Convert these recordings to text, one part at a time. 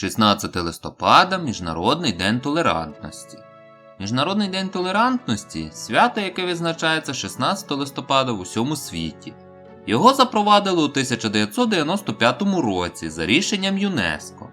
16 листопада Міжнародний день толерантності. Міжнародний день толерантності свято, яке відзначається 16 листопада в усьому світі. Його запровадили у 1995 році за рішенням ЮНЕСКО.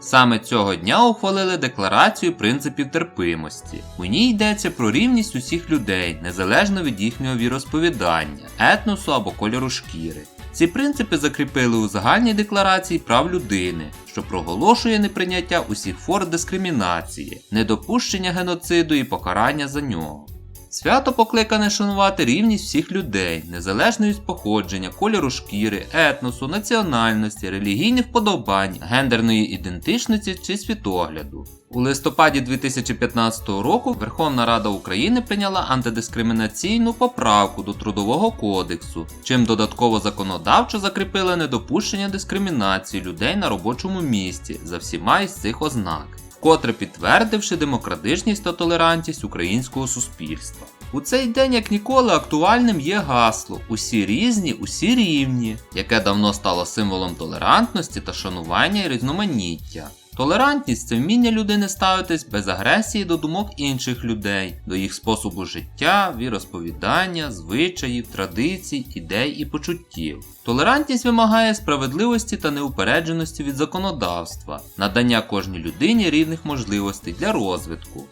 Саме цього дня ухвалили Декларацію принципів терпимості. У ній йдеться про рівність усіх людей, незалежно від їхнього віросповідання, етносу або кольору шкіри. Ці принципи закріпили у загальній декларації прав людини, що проголошує неприйняття усіх форм дискримінації, недопущення геноциду і покарання за нього. Свято покликане шанувати рівність всіх людей, незалежно від походження, кольору шкіри, етносу, національності, релігійних вподобань, гендерної ідентичності чи світогляду. У листопаді 2015 року Верховна Рада України прийняла антидискримінаційну поправку до Трудового кодексу, чим додатково законодавчо закріпила недопущення дискримінації людей на робочому місці за всіма із цих ознак вкотре підтвердивши демократичність та толерантність українського суспільства. У цей день, як ніколи, актуальним є гасло Усі різні, усі рівні, яке давно стало символом толерантності та шанування і різноманіття. Толерантність це вміння людини ставитись без агресії до думок інших людей, до їх способу життя, віросповідання, звичаїв, традицій, ідей і почуттів. Толерантність вимагає справедливості та неупередженості від законодавства, надання кожній людині рівних можливостей для розвитку.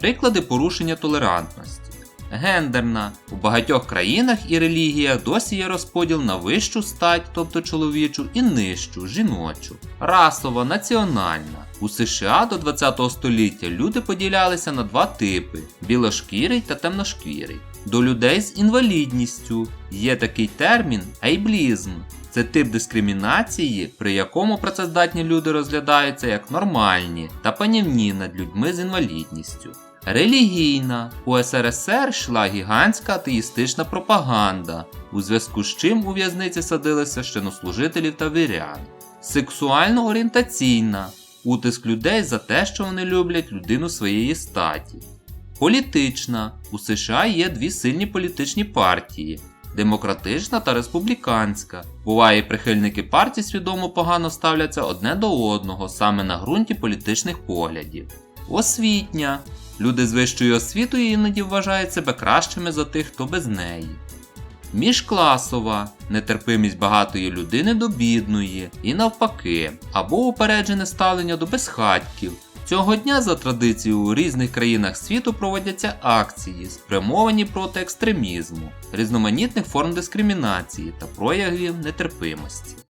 Приклади порушення толерантності. Гендерна. У багатьох країнах і релігіях досі є розподіл на вищу стать, тобто чоловічу, і нижчу, жіночу. Расова, національна. У США до 20 століття люди поділялися на два типи білошкірий та темношкірий. До людей з інвалідністю є такий термін ейблізм. Це тип дискримінації, при якому працездатні люди розглядаються як нормальні та панівні над людьми з інвалідністю. Релігійна у СРСР йшла гігантська атеїстична пропаганда, у зв'язку з чим у в'язниці садили священнослужителів та вірян. Сексуально орієнтаційна утиск людей за те, що вони люблять людину своєї статі. Політична у США є дві сильні політичні партії демократична та республіканська. Буває, прихильники партій свідомо погано ставляться одне до одного саме на ґрунті політичних поглядів. Освітня. Люди з вищою освітою іноді вважають себе кращими за тих, хто без неї. Міжкласова нетерпимість багатої людини до бідної і навпаки, або упереджене ставлення до безхатьків. Цього дня за традицією у різних країнах світу проводяться акції, спрямовані проти екстремізму, різноманітних форм дискримінації та проявів нетерпимості.